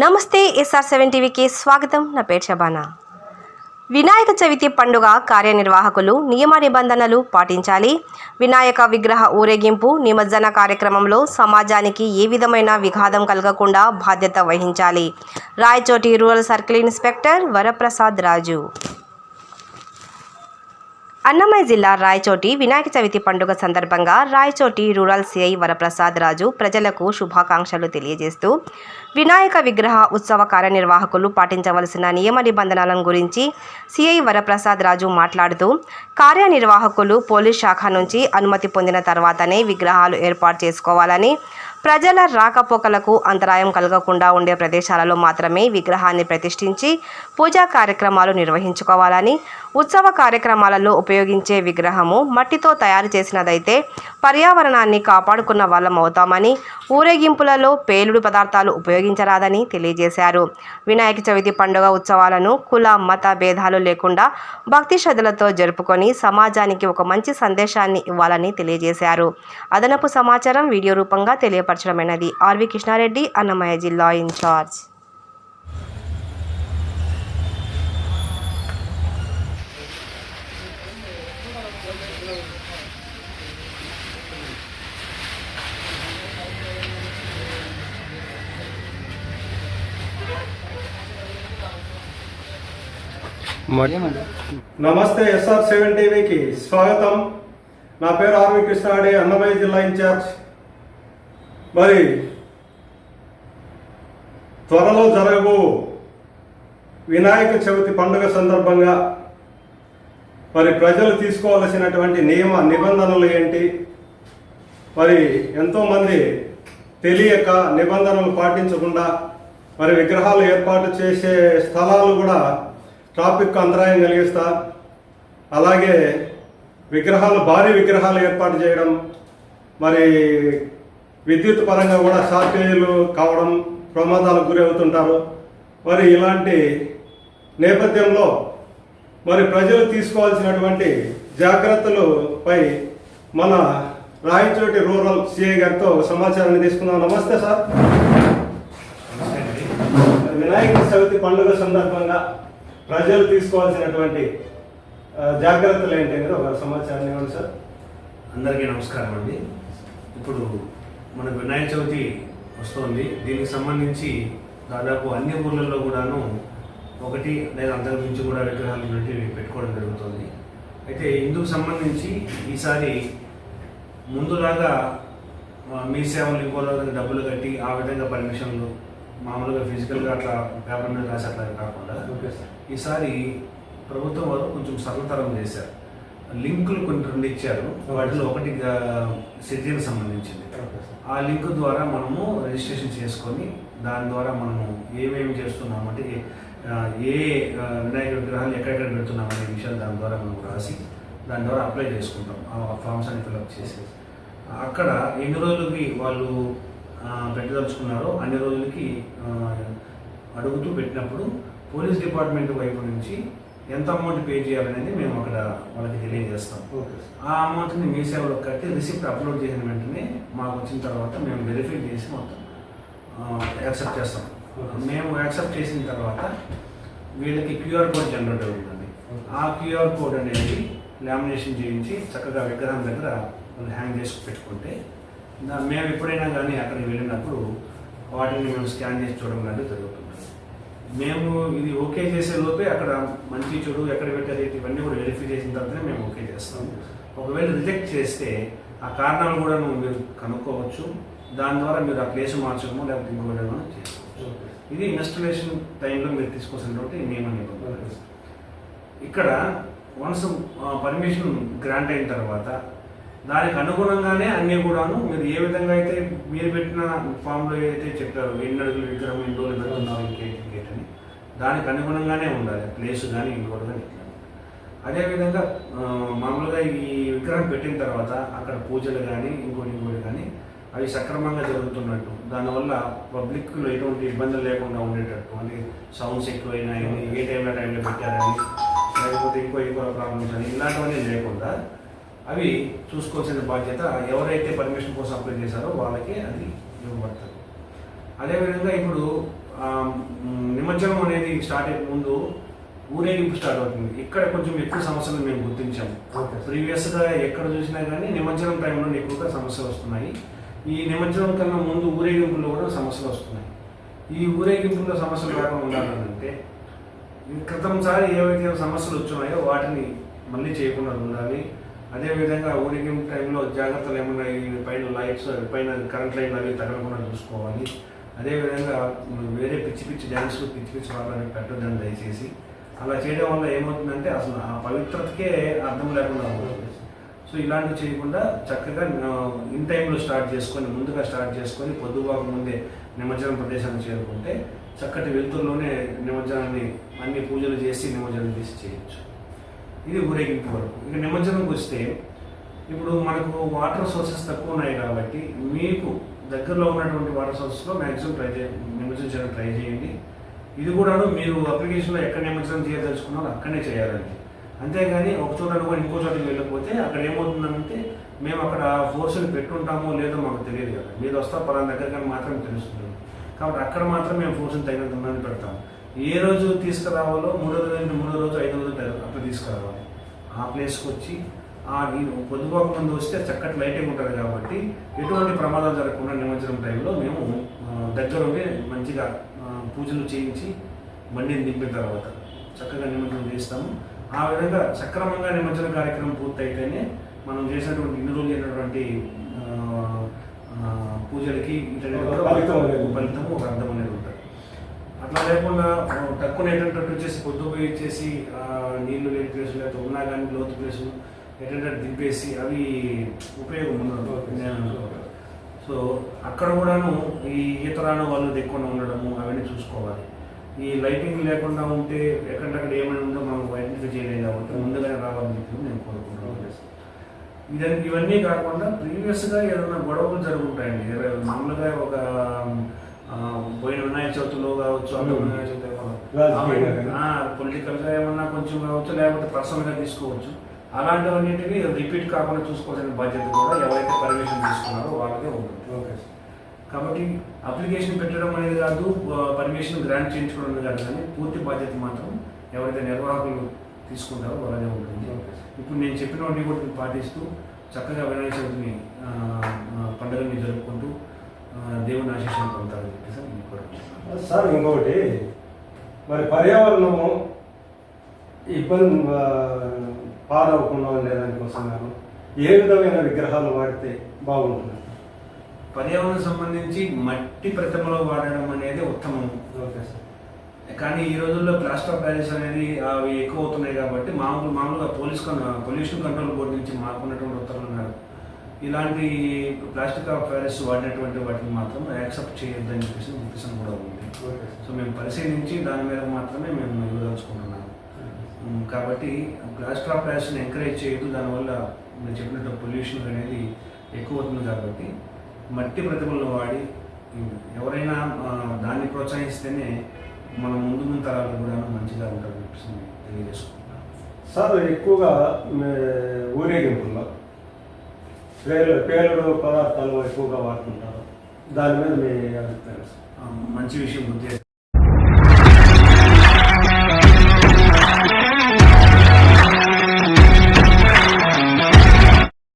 నమస్తే SR seven టీవీకి స్వాగతం. నా పేరు షబానా. వినాయక చవితి పండుగ కార్యనిర్వాహకులు నియమ నిబంధనలు పాటించాలి. వినాయక విగ్రహ ఊరేగింపు నిమజ్జన కార్యక్రమంలో సమాజానికి ఏ విధమైన విఘాతం కలగకుండా బాధ్యత వహించాలి. Rayachoti rural circle inspector Varaprasad Raju. Annamayya జిల్లా రాయచోటి వినాయక చవితి పండుగ సందర్భంగా రాయచోటి రూరల్ సిఐ వరప్రసాద్ రాజు ప్రజలకు శుభాకాంక్షలు తెలియజేస్తూ వినాయక విగ్రహ ఉత్సవ కార్యనిర్వాహకులు పాటించవలసిన నియమ నిబంధనలను గురించి సిఐ వరప్రసాద్ రాజు మాట్లాడుతూ కార్యనిర్వాహకులు పోలీస్ శాఖ నుంచి అనుమతి పొందిన తర్వాతనే విగ్రహాలు ఏర్పాటు చేసుకోవాలని ప్రజల రాకపోకలకు అంతరాయం కలగకుండా ఉండే ప్రదేశాలలో మాత్రమే విగ్రహాన్ని ప్రతిష్ఠించి పూజా కార్యక్రమాలు నిర్వహించుకోవాలని ఉత్సవ కార్యక్రమాలలో ఉపయోగించే విగ్రహము మట్టితో తయారు చేసినదైతే పర్యావరణాన్ని కాపాడుకున్న వాళ్ళం అవుతామని ఊరేగింపులలో పేలుడు పదార్థాలు ఉపయోగించరాదని తెలియజేశారు. వినాయక చవితి పండుగ ఉత్సవాలను కుల మత భేదాలు లేకుండా భక్తి శ్రద్ధలతో జరుపుకొని సమాజానికి ఒక మంచి సందేశాన్ని ఇవ్వాలని తెలియజేశారు. అదనపు సమాచారం వీడియో రూపంగా తెలియపరచడమైనది. ఆర్వి కృష్ణారెడ్డి అన్నమయ్య జిల్లా ఇన్ఛార్జ్. నమస్తే ఎస్ఆర్ సెవెన్ టీవీకి స్వాగతం. నా పేరు ఆర్వి కృష్ణాడి అన్నమయ్య జిల్లా ఇన్ఛార్జ్. మరి త్వరలో జరగబో వినాయక చవితి పండుగ సందర్భంగా మరి ప్రజలు తీసుకోవాల్సినటువంటి నియమ నిబంధనలు ఏంటి? మరి ఎంతోమంది తెలియక నిబంధనలు పాటించకుండా మరి విగ్రహాలు ఏర్పాటు చేసే స్థలాలు కూడా ట్రాఫిక్ అంతరాయం కలిగిస్తా. అలాగే విగ్రహాలు భారీ విగ్రహాలు ఏర్పాటు చేయడం మరి విద్యుత్ పరంగా కూడా షార్టేజీలు కావడం ప్రమాదాలకు గురి అవుతుంటారు. మరి ఇలాంటి నేపథ్యంలో మరి ప్రజలు తీసుకోవాల్సినటువంటి జాగ్రత్తలపై మన రాయచోటి రూరల్ సిఐ గారితో సమాచారాన్ని తీసుకుందాం. నమస్తే సార్. వినాయక చవితి పండుగ సందర్భంగా ప్రజలు తీసుకోవాల్సినటువంటి జాగ్రత్తలు ఏంటి అనేది ఒక సమాచారం ఇవ్వండి సార్. అందరికీ నమస్కారం అండి. ఇప్పుడు మనకు వినాయక చవితి వస్తుంది. దీనికి సంబంధించి దాదాపు అన్ని ఊర్లలో కూడాను ఒకటి లేదా అంతకు మించి కూడా విగ్రహాలు ఉన్నట్టు పెట్టుకోవడం జరుగుతుంది. అయితే ఇందుకు సంబంధించి ఈసారి ముందులాగా మీ సేవలు ఇవ్వాలని డబ్బులు కట్టి ఆ విధంగా పర్మిషన్లు మామూలుగా ఫిజికల్గా అట్లా పేపర్ మీద రాసి అట్లా కాకుండా ఈసారి ప్రభుత్వం వారు కొంచెం సరళతరం చేశారు. లింకులు కొన్ని రెండు ఇచ్చారు. వాటిలో ఒకటి సిటీకి సంబంధించింది. ఆ లింక్ ద్వారా మనము రిజిస్ట్రేషన్ చేసుకొని దాని ద్వారా మనము ఏమేమి చేస్తున్నాం అంటే ఆ, ఏ వినాయక విగ్రహాలు ఎక్కడెక్కడ పెడుతున్నాం అనే విషయాలు దాని ద్వారా మనం రాసి దాని ద్వారా అప్లై చేసుకుంటాం. ఆ ఫామ్స్ అని ఫిల్అప్ చేసి. అక్కడ ఎన్ని రోజులకి వాళ్ళు పెట్టదలుచుకున్నారో అన్ని రోజులకి అడుగుతూ పెట్టినప్పుడు పోలీస్ డిపార్ట్మెంట్ వైపు నుంచి ఎంత అమౌంట్ పే చేయాలనేది మేము అక్కడ వాళ్ళకి తెలియజేస్తాం. ఆ అమౌంట్ని మీ సేవలో కట్టి రిసిప్ట్ అప్లోడ్ చేసిన వెంటనే మాకు వచ్చిన తర్వాత మేము వెరిఫై చేసి మొత్తం యాక్సెప్ట్ చేస్తాం. మేము యాక్సెప్ట్ చేసిన తర్వాత వీళ్ళకి క్యూఆర్ కోడ్ జనరేట్ అవుతుందండి. ఆ క్యూఆర్ కోడ్ అనేది లామినేషన్ చేయించి చక్కగా విగ్రహం దగ్గర హ్యాంగ్ చేసి పెట్టుకుంటే మేము ఎప్పుడైనా కానీ అక్కడికి వెళ్ళినప్పుడు వాటిని మేము స్కాన్ చేసి చూడడం లాంటివి జరుగుతుంది మేము ఇది ఓకే చేసే లోపే అక్కడ మంచి చెడు ఎక్కడ పెట్టారు ఇవన్నీ కూడా వెరిఫై చేసిన తర్వాతనే మేము ఓకే చేస్తాం. ఒకవేళ రిజెక్ట్ చేస్తే ఆ కారణాలు కూడా మీరు కనుక్కోవచ్చు. దాని ద్వారా మీరు ఆ ప్లేస్ మార్చడము లేకపోతే ఇంకో విధంగా చేసుకోవచ్చు. ఇది ఇన్స్టలేషన్ టైంలో మీరు తీసుకోవాల్సినటువంటి నియమ నిబంధనలు. ఇక్కడ వన్స్ పర్మిషన్ గ్రాంట్ అయిన తర్వాత దానికి అనుగుణంగానే అన్నీ కూడాను మీరు ఏ విధంగా అయితే మీరు పెట్టిన ఫామ్లో ఏదైతే చెప్పారు ఎన్ని అడుగులు విగ్రహం ఎన్ని రోజులు పెడుతున్నారు ఇంకేంటి గేట్ అని దానికి అనుగుణంగానే ఉండాలి. ప్లేస్ కానీ ఇంకోటి కానీ ఇట్లా. అదేవిధంగా మామూలుగా ఈ విగ్రహం పెట్టిన తర్వాత అక్కడ పూజలు కానీ ఇంకోటి ఇంకోటి కానీ అవి సక్రమంగా జరుగుతున్నట్టు. దానివల్ల పబ్లిక్లో ఎటువంటి ఇబ్బందులు లేకుండా ఉండేటట్టు. అంటే సౌండ్స్ ఎక్కువైనా ఏ టైంలో టైంలో పెట్టారని లేకపోతే ఇంకో ఇంకో ప్రాబ్లమ్స్ అని ఇలాంటివన్నీ లేకుండా అవి చూసుకోవాల్సిన బాధ్యత ఎవరైతే పర్మిషన్ కోసం అప్లై చేశారో వాళ్ళకి అది ఇవ్వబడుతుంది అదేవిధంగా ఇప్పుడు నిమజ్జనం అనేది స్టార్ట్ అయ్యే ముందు ఊరేగింపు స్టార్ట్ అవుతుంది. ఇక్కడ కొంచెం ఎక్కువ సమస్యలు మేము గుర్తించాము. ఓకే. సార్. ప్రీవియస్గా ఎక్కడ చూసినా కానీ నిమజ్జనం టైంలో ఎక్కువగా సమస్యలు వస్తున్నాయి. ఈ నిమజ్జనం కన్నా ముందు ఊరేగింపులో కూడా సమస్యలు వస్తున్నాయి. ఈ ఊరేగింపులో సమస్యలు రాకుండా ఉండాలంటే క్రితంసారి ఏవైతే సమస్యలు వచ్చాయో వాటిని మళ్ళీ చేయకుండా ఉండాలి. అదేవిధంగా ఊరేగింపు టైంలో జాగ్రత్తలు ఏమన్నా పైన లైట్స్ పైన కరెంట్ లైన్ అవి తగలకుండా చూసుకోవాలి. అదేవిధంగా వేరే పిచ్చి పిచ్చి డ్యాన్స్ పిచ్చి పిచ్చి వాళ్ళని పెట్టొద్దని దయచేసి. అలా చేయడం వల్ల ఏమవుతుందంటే అసలు ఆ పవిత్రతకే అర్థం లేకుండా అవుతుంది సో ఇలాంటివి చేయకుండా చక్కగా ఇన్ టైంలో స్టార్ట్ చేసుకొని ముందుగా స్టార్ట్ చేసుకొని పొద్దుబాకు ముందే నిమజ్జనం ప్రదేశాన్ని చేరుకుంటే చక్కటి వెలుతుల్లోనే నిమజ్జనాన్ని అన్ని పూజలు చేసి నిమజ్జనం చేసి చేయొచ్చు. ఇది ఊరేగింపు వరకు ఇక నిమజ్జనంకి వస్తే ఇప్పుడు మనకు వాటర్ సోర్సెస్ తక్కువ ఉన్నాయి కాబట్టి మీకు దగ్గరలో ఉన్నటువంటి వాటర్ సోర్సెస్లో మ్యాక్సిమం ట్రై చే నిమజ్జనం ట్రై చేయండి. ఇది కూడాను మీరు అప్లికేషన్లో ఎక్కడ నిమజ్జనం చేయదలుచుకున్నారో అక్కడనే చేయాలండి. అంతేగాని ఒక చోట అనుకోని ఇంకో చోటకి వెళ్ళకపోతే అక్కడ ఏమవుతుందంటే మేము అక్కడ ఫోర్స్ని పెట్టుంటామో లేదో మాకు తెలియదు కదా. మీరు వస్తా పలానా దగ్గర మాత్రం తెలుస్తుంది. కాబట్టి అక్కడ మాత్రం మేము ఫోర్స్ని తగినంత మంది పెడతాం ఏ రోజు తీసుకురావాలో మూడో రోజు మూడో రోజు ఐదో రోజు అప్పుడు తీసుకురావాలి. ఆ ప్లేస్కి వచ్చి ఆ నేను పొద్దుపోక ముందు వస్తే చక్కటి లైటింగ్ ఉంటుంది కాబట్టి ఎటువంటి ప్రమాదాలు జరగకుండా నిమజ్జనం టైంలో మేము ఆ, దగ్గర ఉండి మంచిగా పూజలు చేయించి బండిని దింపిన తర్వాత చక్కగా నిమజ్జనం చేస్తాము. ఆ విధంగా సక్రమంగా నిమజ్జన కార్యక్రమం పూర్తయితేనే మనం చేసినటువంటి ఇన్ని రోజులు ఆ, పూజలకి ఫలితం ఒక అర్థం అనేది ఉంటుంది. అట్లా లేకుండా ఆ, తక్కువ ఏంటంటే వచ్చేసి పొద్దు పోయి ఇచ్చేసి నీళ్ళు లేని ప్లేసులు లేకపోతే ఉన్నా కానీ లోతు ప్లేసులు ఏంటంటే దింపేసి అవి ఉపయోగం ఉండదు నేను సో అక్కడ కూడాను ఈ ఈతరాను వాళ్ళు దిక్కుండా ఉండడము అవన్నీ చూసుకోవాలి. ఈ లైటింగ్ లేకుండా ఉంటే ఎక్కడక్కడ ఏమైనా ఉందో మనం ఐడెంటిఫై చేయలేదు కాబట్టి ముందుగానే రావాలని చెప్పి నేను కోరుకుంటున్నాను. ఇదన్నీ ఇవన్నీ కాకుండా ప్రీవియస్గా ఏదైనా గొడవలు జరుగుతాయండి మామూలుగా ఒక వినాయక చవితిలో కావచ్చు కానీ. పొలిటికల్గా ఏమన్నా కొంచెం కావచ్చు లేకపోతే పర్సనల్గా తీసుకోవచ్చు అలాంటివన్నిటివి రిపీట్ కాకుండా చూసుకోవాల్సిన బాధ్యత కూడా ఎవరైతే పర్మిషన్ తీసుకున్నారో వాళ్ళకే ఉంటుంది. కాబట్టి అప్లికేషన్ పెట్టడం అనేది కాదు పర్మిషన్ గ్రాంట్ చేయించుకోవడం కాదు కానీ పూర్తి బాధ్యత మాత్రం ఎవరైతే నిర్వాహకులు తీసుకుంటారో వాళ్ళనే ఉంటుంది. ఇప్పుడు నేను చెప్పినవన్నీ కూడా పాటిస్తూ చక్కగా వినాయక చవితిని పండుగని జరుపుకుంటూ దేవుని ఆశీస్సులు పొందుతారని చెప్పేసి నేను కోరుకుంటున్నాను సార్ ఇంకొకటి. మరి పర్యావరణము ఇబ్బంది పాడవకుండా ఉండేదాని కోసం గాను ఏ విధమైన విగ్రహాలు వాడితే బాగుంటుంది? పర్యావరణం సంబంధించి మట్టి ప్రతిమలో వాడడం అనేది ఉత్తమం. Okay sir. కానీ ఈ రోజుల్లో ప్లాస్టర్ ఆఫ్ ప్యారిస్ అనేది అవి ఎక్కువ అవుతున్నాయి కాబట్టి మామూలు మామూలుగా పోలీస్ పొల్యూషన్ కంట్రోల్ బోర్డు నుంచి మాకున్నటువంటి ఉత్తర్వులు ఉన్నారు. ఇలాంటి ప్లాస్టిక్ ఆఫ్ ప్యారిస్ వాడినటువంటి వాటిని మాత్రం యాక్సెప్ట్ చేయొద్దని చెప్పేసి నోటీస్ కూడా ఉంది. సో మేము పరిశీలించి దాని మీద మాత్రమే మేము ఇవ్వదలుచుకుంటున్నాము. కాబట్టి ప్లాస్టర్ ఆఫ్ ప్యారిస్ని ఎంకరేజ్ చేయదు దానివల్ల మీరు చెప్పినట్టు పొల్యూషన్ అనేది ఎక్కువ అవుతుంది కాబట్టి మట్టి ప్రతిమలను వాడి ఎవరైనా దాన్ని ప్రోత్సహిస్తేనే మన ముందు ముందు తరాలు కూడా మంచిగా ఉంటుందని చెప్పేసి నేను తెలియజేసుకుంటున్నాను. సార్ ఎక్కువగా ఊరేగింపుల్లో పేలు పేలుడు పదార్థాలు ఎక్కువగా వాడుతుంటారు. దాని మీద మీ అభిప్రాయం. మంచి విషయం గుర్తు